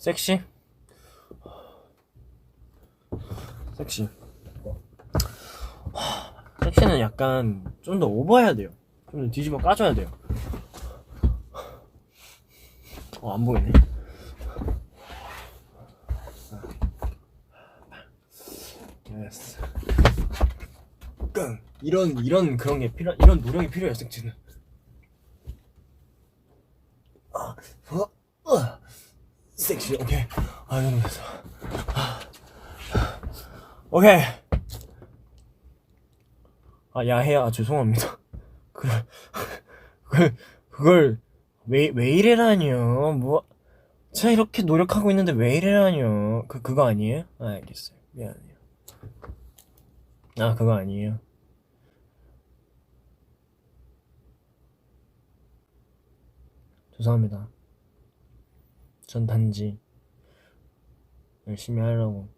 섹시? 섹시. 하, 섹시는 약간 좀 더 오버해야 돼요. 좀 더 뒤집어 까줘야 돼요. 어, 안 보이네. 예스. 깡. 이런, 이런 그런 게 필요, 이런 노력이 필요해요, 섹시는. 아, 어, 어. 섹시, 오케이. 아, 너무 됐어. 아, 오케이. 아, 야해야, 아, 죄송합니다. 그, 그, 그걸, 왜, 왜 이래라뇨? 뭐, 제가 이렇게 노력하고 있는데 왜 이래라뇨? 그, 그거 아니에요? 아, 알겠어요. 미안해요. 아, 그거 아니에요. 죄송합니다. 전 단지 열심히 하려고